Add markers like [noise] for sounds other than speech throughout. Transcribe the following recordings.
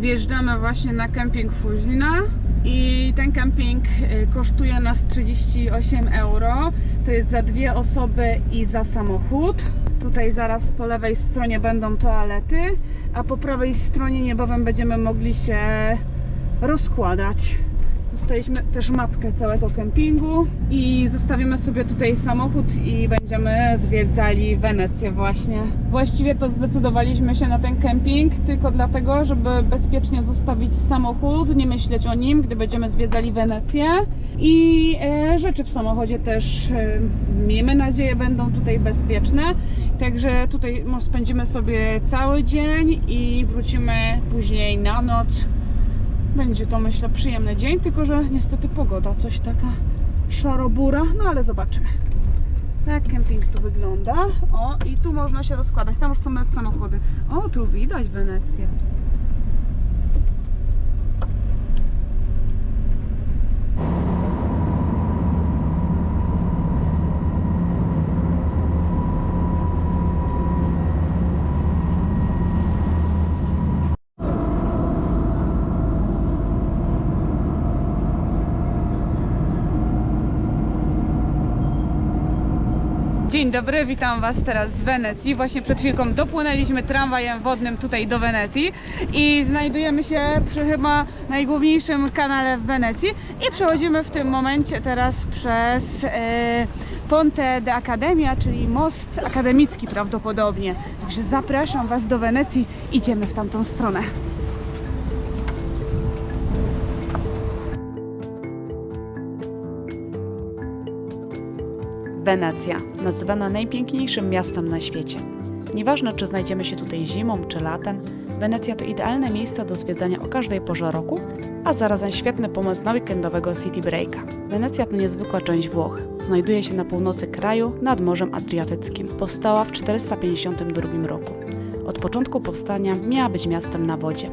Wjeżdżamy właśnie na kemping Fuzina i ten kemping y, kosztuje nas 38 euro. To jest za dwie osoby i za samochód. Tutaj zaraz po lewej stronie będą toalety, a po prawej stronie niebawem będziemy mogli się rozkładać. Dostaliśmy też mapkę całego kempingu i zostawimy sobie tutaj samochód i będziemy zwiedzali Wenecję właśnie. Właściwie to zdecydowaliśmy się na ten kemping tylko dlatego, żeby bezpiecznie zostawić samochód, nie myśleć o nim, gdy będziemy zwiedzali Wenecję i e, rzeczy w samochodzie też e, miejmy nadzieję będą tutaj bezpieczne. Także tutaj spędzimy sobie cały dzień i wrócimy później na noc. Będzie to myślę przyjemny dzień, tylko że niestety pogoda coś taka szarobura, no ale zobaczymy. Tak kemping tu wygląda. O, i tu można się rozkładać. Tam już są nawet samochody. O, tu widać Wenecję. Dzień dobry, witam Was teraz z Wenecji. Właśnie przed chwilką dopłynęliśmy tramwajem wodnym tutaj do Wenecji i znajdujemy się przy chyba najgłówniejszym kanale w Wenecji i przechodzimy w tym momencie teraz przez e, Ponte de Academia, czyli most akademicki prawdopodobnie. Także zapraszam Was do Wenecji, idziemy w tamtą stronę. Wenecja, nazywana najpiękniejszym miastem na świecie. Nieważne, czy znajdziemy się tutaj zimą czy latem, Wenecja to idealne miejsce do zwiedzania o każdej porze roku, a zarazem świetny pomysł na weekendowego city breaka. Wenecja to niezwykła część Włoch. Znajduje się na północy kraju nad Morzem Adriatyckim. Powstała w 452 roku. Od początku powstania miała być miastem na wodzie.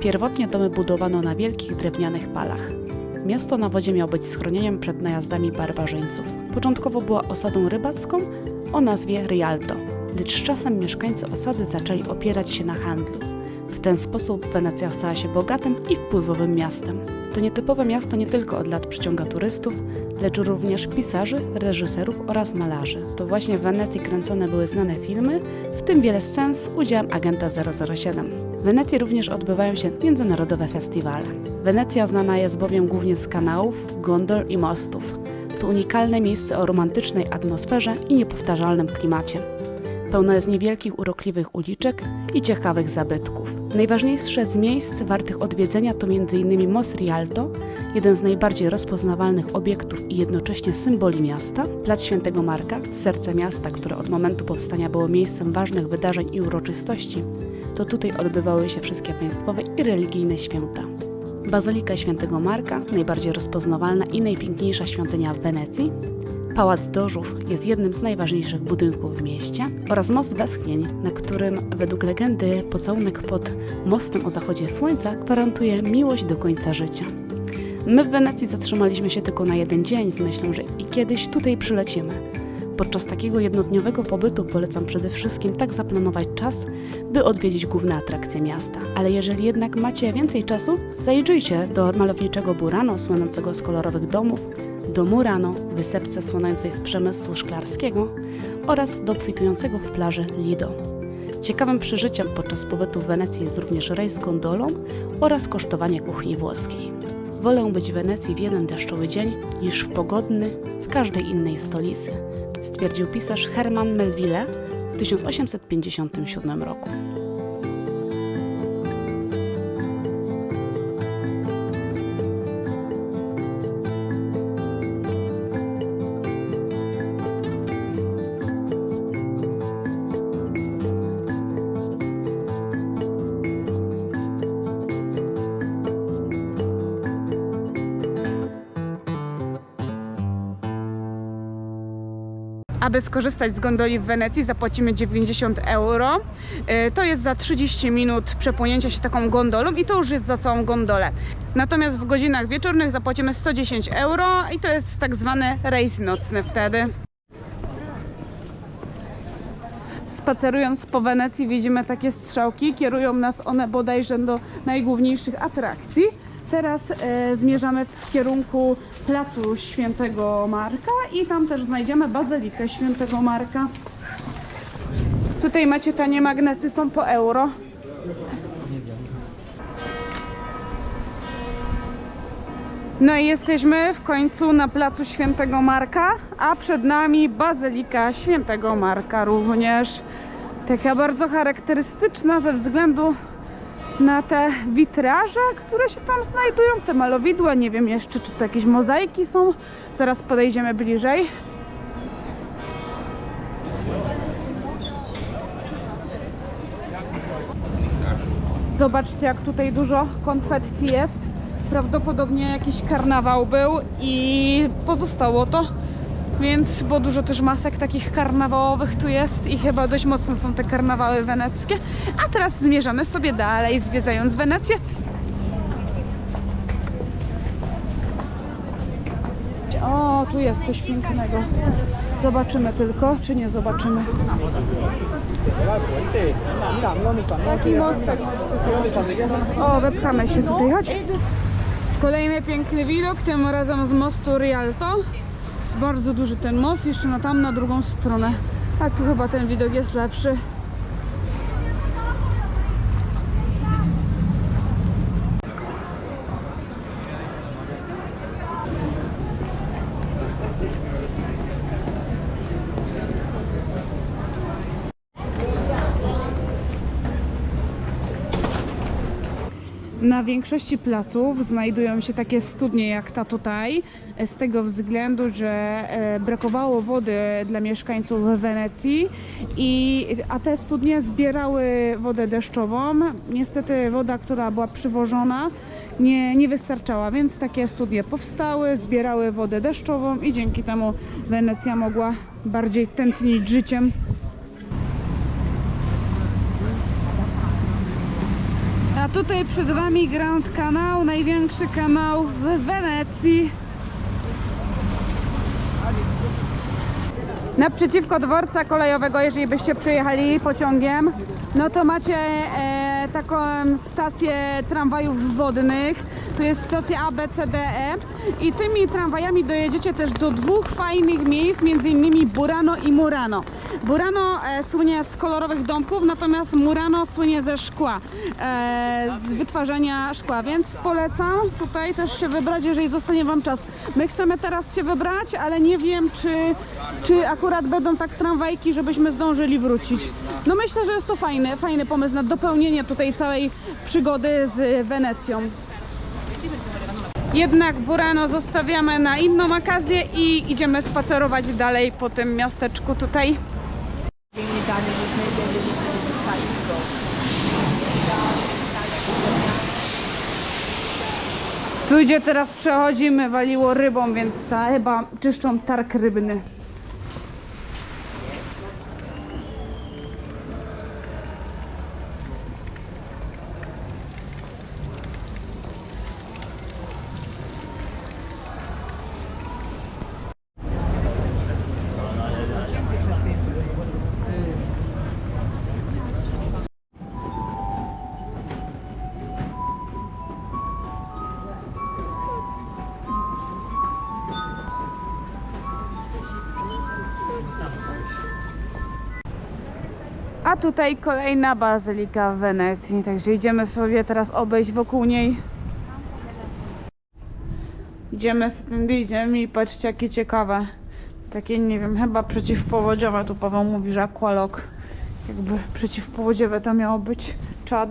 Pierwotnie domy budowano na wielkich drewnianych palach. Miasto na wodzie miało być schronieniem przed najazdami barbarzyńców. Początkowo była osadą rybacką o nazwie Rialto, lecz z czasem mieszkańcy osady zaczęli opierać się na handlu. W ten sposób Wenecja stała się bogatym i wpływowym miastem. To nietypowe miasto nie tylko od lat przyciąga turystów, lecz również pisarzy, reżyserów oraz malarzy. To właśnie w Wenecji kręcone były znane filmy, w tym wiele scen z udziałem agenta 007. W Wenecji również odbywają się międzynarodowe festiwale. Wenecja znana jest bowiem głównie z kanałów, gondol i mostów. To unikalne miejsce o romantycznej atmosferze i niepowtarzalnym klimacie. Pełne jest niewielkich, urokliwych uliczek i ciekawych zabytków. Najważniejsze z miejsc wartych odwiedzenia to m.in. Most Rialto, jeden z najbardziej rozpoznawalnych obiektów i jednocześnie symboli miasta, Plac Świętego Marka, serce miasta, które od momentu powstania było miejscem ważnych wydarzeń i uroczystości. To tutaj odbywały się wszystkie państwowe i religijne święta. Bazylika Świętego Marka, najbardziej rozpoznawalna i najpiękniejsza świątynia w Wenecji, Pałac Dożów jest jednym z najważniejszych budynków w mieście oraz most Westchnień, na którym według legendy pocałunek pod mostem o zachodzie słońca gwarantuje miłość do końca życia. My w Wenecji zatrzymaliśmy się tylko na jeden dzień z myślą, że i kiedyś tutaj przylecimy. Podczas takiego jednodniowego pobytu polecam przede wszystkim tak zaplanować czas, by odwiedzić główne atrakcje miasta. Ale jeżeli jednak macie więcej czasu, zajrzyjcie do malowniczego Burano, słynącego z kolorowych domów, do Murano, wysepce słynącej z przemysłu szklarskiego oraz do obfitującego w plaży Lido. Ciekawym przeżyciem podczas pobytu w Wenecji jest również rejs gondolą oraz kosztowanie kuchni włoskiej. Wolę być w Wenecji w jeden deszczowy dzień niż w pogodny w każdej innej stolicy, stwierdził pisarz Herman Melville w 1857 roku. Aby skorzystać z gondoli w Wenecji zapłacimy 90 euro. Y, To jest za 30 minut przepłynięcia się taką gondolą i to już jest za całą gondolę. Natomiast w godzinach wieczornych zapłacimy 110 euro i to jest tak zwany rejs nocny wtedy. Spacerując po Wenecji widzimy takie strzałki, kierują nas one bodajże do najgłówniejszych atrakcji. Teraz e, zmierzamy w kierunku placu Świętego Marka i tam też znajdziemy bazylikę Świętego Marka. Tutaj macie tanie magnesy, są po euro. No i jesteśmy w końcu na placu Świętego Marka, a przed nami Bazylika Świętego Marka również. Taka bardzo charakterystyczna ze względu na te witraże, które się tam znajdują, te malowidła. Nie wiem jeszcze, czy to jakieś mozaiki są. Zaraz podejdziemy bliżej. Zobaczcie, jak tutaj dużo konfetti jest. Prawdopodobnie jakiś karnawał był i pozostało to. Więc, bo dużo też masek takich karnawałowych tu jest i chyba dość mocne są te karnawały weneckie. A teraz zmierzamy sobie dalej, zwiedzając Wenecję. O, tu jest coś pięknego. Zobaczymy tylko, czy nie zobaczymy. Taki mostek możecie. O, wepchamy się tutaj, chodź. Kolejny piękny widok, tym razem z mostu Rialto. Bardzo duży ten most, jeszcze na tam, na drugą stronę. A tu chyba ten widok jest lepszy. Na większości placów znajdują się takie studnie jak ta tutaj, e, z tego względu, że e, brakowało wody dla mieszkańców Wenecji, i, a te studnie zbierały wodę deszczową. Niestety woda, która była przywożona, nie, nie wystarczała, więc takie studnie powstały, zbierały wodę deszczową i dzięki temu Wenecja mogła bardziej tętnić życiem. Tutaj przed Wami Grand Canal, największy kanał w Wenecji. Naprzeciwko dworca kolejowego, jeżeli byście przyjechali pociągiem, no to macie e, taką stację tramwajów wodnych. Tu jest stacja A, B, C, D, E. I tymi tramwajami dojedziecie też do dwóch fajnych miejsc, między innymi Burano i Murano. Burano e, słynie z kolorowych domków, natomiast Murano słynie ze szkła, e, z wytwarzania szkła, więc polecam tutaj też się wybrać, jeżeli zostanie Wam czas. My chcemy teraz się wybrać, ale nie wiem, czy, czy akurat będą tak tramwajki, żebyśmy zdążyli wrócić. No myślę, że jest to fajny, fajny pomysł na dopełnienie tutaj całej przygody z Wenecją. Jednak Burano zostawiamy na inną okazję i idziemy spacerować dalej po tym miasteczku tutaj. Tu gdzie teraz przechodzimy, waliło rybą, więc ta chyba czyszczą targ rybny. Tutaj kolejna bazylika w Wenecji, także idziemy sobie teraz obejść wokół niej. Idziemy z tym idziemy i patrzcie jakie ciekawe. Takie nie wiem, chyba przeciwpowodziowe. Tu Paweł mówi, że aqualog. Jakby przeciwpowodziowe to miało być czad.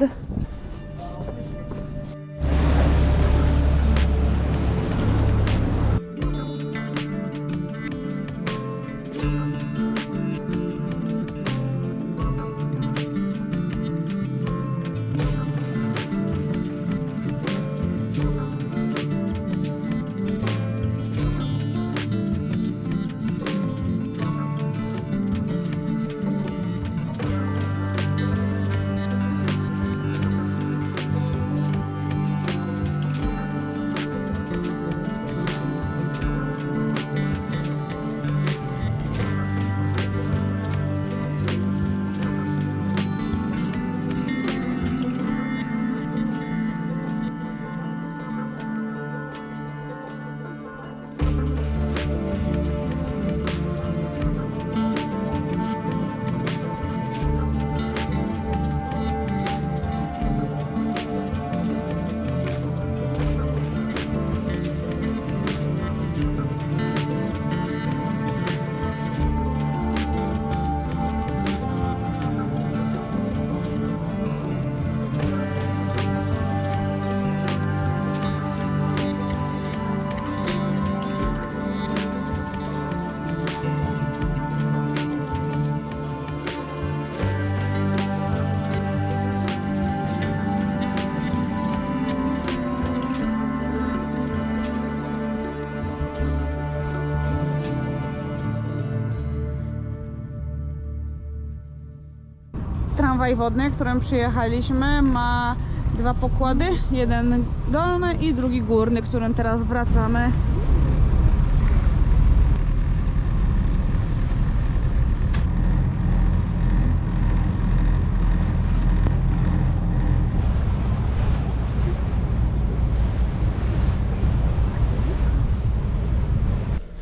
Tramwaj wodny, którym przyjechaliśmy, ma dwa pokłady. Jeden dolny i drugi górny, którym teraz wracamy.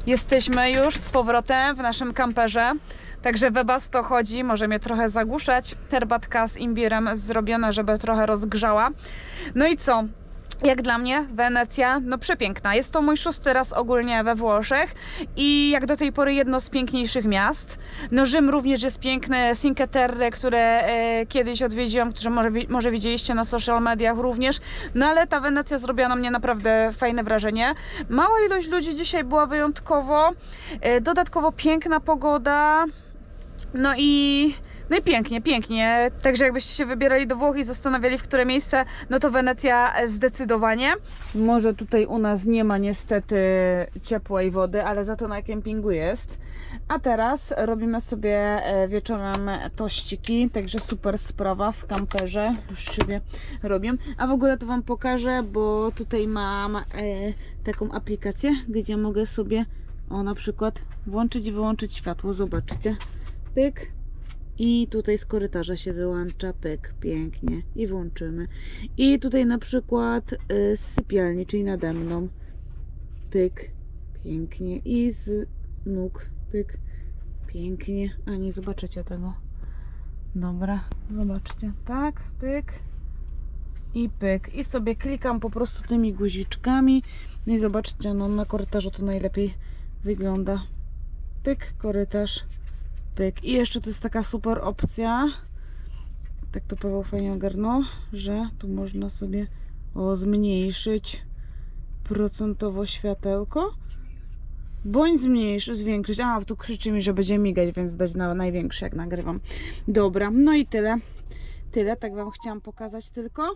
Jesteśmy już z powrotem w naszym kamperze. Także Webasto chodzi, może mnie trochę zagłuszać. Herbatka z imbirem zrobiona, żeby trochę rozgrzała. No i co? Jak dla mnie Wenecja, no przepiękna. Jest to mój szósty raz ogólnie we Włoszech i jak do tej pory jedno z piękniejszych miast. No Rzym również jest piękny, Cinque Terre, które e, kiedyś odwiedziłam, które może, może widzieliście na social mediach również. No ale ta Wenecja zrobiła na mnie naprawdę fajne wrażenie. Mała ilość ludzi dzisiaj była wyjątkowo. E, dodatkowo piękna pogoda. No i, no i pięknie, pięknie. Także jakbyście się wybierali do Włoch i zastanawiali, w które miejsce, no to Wenecja zdecydowanie. Może tutaj u nas nie ma niestety ciepłej wody, ale za to na kempingu jest. A teraz robimy sobie e, wieczorem tościki, także super sprawa w kamperze. Już sobie robię. A w ogóle to Wam pokażę, bo tutaj mam e, taką aplikację, gdzie mogę sobie o na przykład włączyć i wyłączyć światło. Zobaczcie. Pyk. I tutaj z korytarza się wyłącza pyk, pięknie. I włączymy. I tutaj na przykład y, z sypialni, czyli nade mną. Pyk, pięknie. I z nóg, pyk, pięknie. A nie zobaczycie tego. Dobra, zobaczcie. Tak, pyk. I pyk. I sobie klikam po prostu tymi guziczkami. No i zobaczcie, no na korytarzu to najlepiej wygląda. Pyk, korytarz. Pyk. I jeszcze to jest taka super opcja. Tak to Paweł fajnie ogarnął, że tu można sobie o, zmniejszyć procentowo światełko. Bądź zmniejszyć, zwiększyć. A, tu krzyczy mi, że będzie migać, więc dać na największy, jak nagrywam. Dobra, no i tyle. Tyle, tak Wam chciałam pokazać tylko.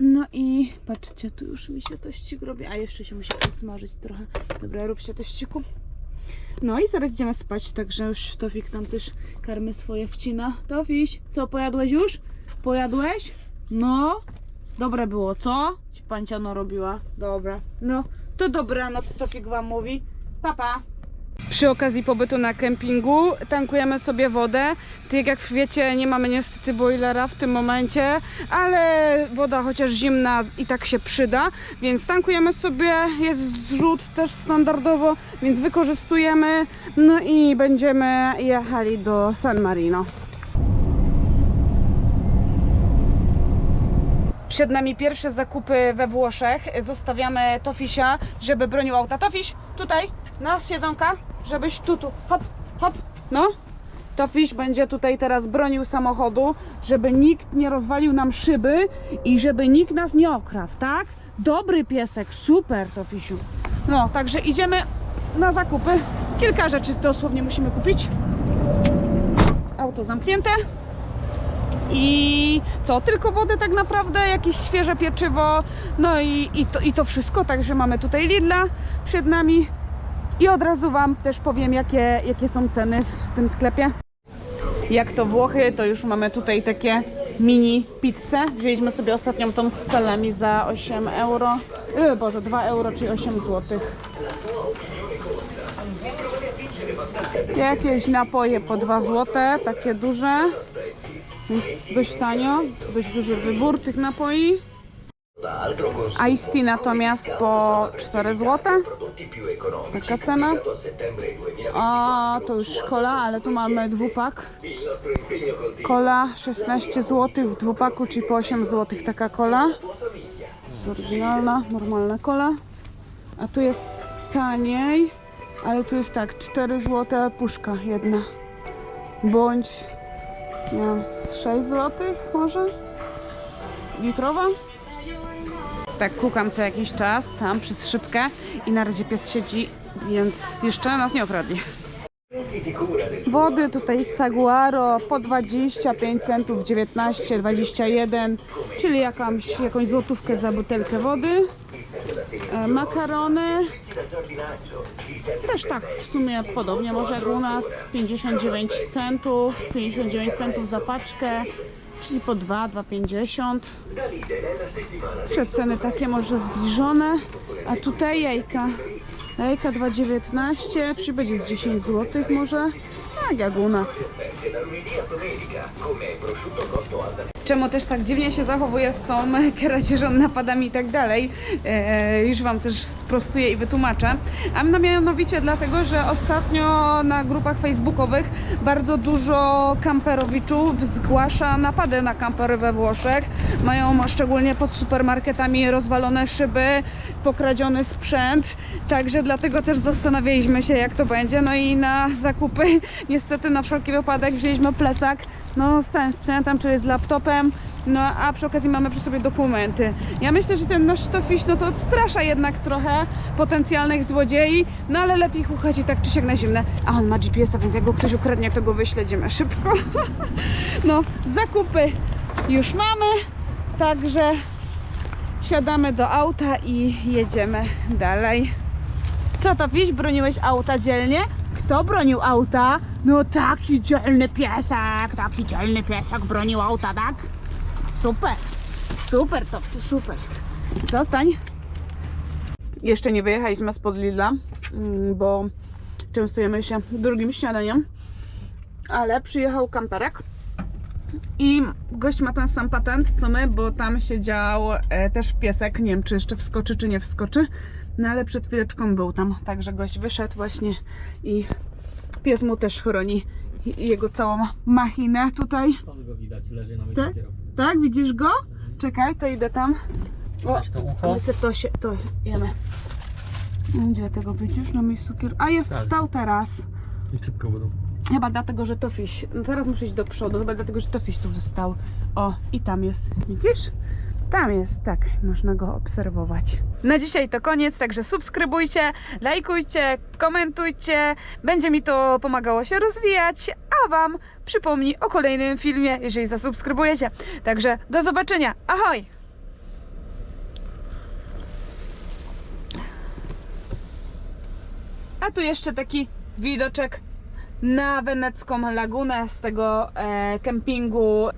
No i patrzcie, tu już mi się tościk robi. A jeszcze się musi posmażyć trochę. Dobra, rób się tościku. No i zaraz idziemy spać, także już Tofik tam też karmy swoje wcina. Tofiś, co, pojadłeś już? Pojadłeś? No, dobre było, co? Ci panciano robiła. Dobra, no, to dobranoc, Tofik wam mówi. Papa. Przy okazji pobytu na kempingu tankujemy sobie wodę. Tak jak wiecie, nie mamy niestety boilera w tym momencie, ale woda chociaż zimna i tak się przyda, więc tankujemy sobie, jest zrzut też standardowo, więc wykorzystujemy, no i będziemy jechali do San Marino. Przed nami pierwsze zakupy we Włoszech. Zostawiamy Tofisia, żeby bronił auta. Tofiś, tutaj, na siedzonka, żebyś tu, tu, hop, hop, no. Tofiś będzie tutaj teraz bronił samochodu, żeby nikt nie rozwalił nam szyby i żeby nikt nas nie okradł, tak? Dobry piesek, super Tofisiu. No, także idziemy na zakupy. Kilka rzeczy dosłownie musimy kupić. Auto zamknięte. I co, tylko wodę tak naprawdę, jakieś świeże pieczywo, no i, i, to, i to wszystko, także mamy tutaj Lidla przed nami i od razu Wam też powiem, jakie, jakie są ceny w tym sklepie. Jak to Włochy, to już mamy tutaj takie mini pizzę. Wzięliśmy sobie ostatnią tą z salami za 8 euro. Yy, Boże, 2 euro, czyli 8 zł. Jakieś napoje po 2 zł, takie duże. Więc dość tanio, dość duży wybór tych napoi. Ice tea natomiast po 4 zł. Taka cena. A to już kola, ale tu mamy dwupak. Kola 16 zł w dwupaku, czyli po 8 zł taka kola. Jest oryginalna, normalna kola. A tu jest taniej, ale tu jest tak, 4 zł puszka jedna. Bądź nie wiem, z 6 zł może? Litrowa? Tak, kukam co jakiś czas tam przez szybkę i na razie pies siedzi, więc jeszcze nas nie okradli. Wody tutaj Saguaro po 25 centów, 19, 21, czyli jakąś, jakąś złotówkę za butelkę wody. E, makarony też tak w sumie podobnie, może jak u nas 59 centów, 59 centów za paczkę, czyli po 2, 2,50. Jeszcze ceny takie może zbliżone, a tutaj jajka. Jajka 2,19, czyli będzie z 10 zł może, tak jak u nas. Czemu też tak dziwnie się zachowuje z tą [laughs] kradzieżą, napadami i tak dalej, e, już Wam też sprostuję i wytłumaczę. A mianowicie dlatego, że ostatnio na grupach facebookowych bardzo dużo kamperowiczów zgłasza napady na kampery we Włoszech. Mają szczególnie pod supermarketami rozwalone szyby, pokradziony sprzęt, także dlatego też zastanawialiśmy się jak to będzie. No i na zakupy [laughs] niestety na wszelki wypadek wzięliśmy plecak no z całym sprzętem, czyli z laptopem, no a przy okazji mamy przy sobie dokumenty. Ja myślę, że ten nasz tofiś, no to odstrasza jednak trochę potencjalnych złodziei, no ale lepiej chuchać i tak czy siak na zimne. A on ma GPS-a, więc jak go ktoś ukradnie, to go wyśledzimy szybko. [laughs] no, zakupy już mamy, także siadamy do auta i jedziemy dalej. Co to piś? Broniłeś auta dzielnie? Kto bronił auta? No taki dzielny piesek, taki dzielny piesek bronił auta, tak? Super, super to super. Zostań. Jeszcze nie wyjechaliśmy spod Lidla, mm, bo częstujemy się drugim śniadaniem, ale przyjechał kamperek. I gość ma ten sam patent co my, bo tam siedział e, też piesek. Nie wiem, czy jeszcze wskoczy, czy nie wskoczy. No ale przed chwileczką był tam, także gość wyszedł właśnie i pies mu też chroni jego całą machinę tutaj. Stąd go widać, leży na Tak? kierowcy. Tak, widzisz go? Czekaj, to idę tam. O, to ucho. my se to się, to jemy. Gdzie tego widzisz? Na miejscu kier... A jest Tak. wstał teraz. I szybko będą. Chyba dlatego, że Tofiś. No teraz muszę iść do przodu, chyba dlatego, że Tofiś tu wystał. O, i tam jest. Widzisz? Tam jest, tak, można go obserwować. Na dzisiaj to koniec, także subskrybujcie, lajkujcie, komentujcie. Będzie mi to pomagało się rozwijać, a Wam przypomni o kolejnym filmie, jeżeli zasubskrybujecie. Także do zobaczenia. Ahoj! A tu jeszcze taki widoczek na wenecką lagunę z tego e, kempingu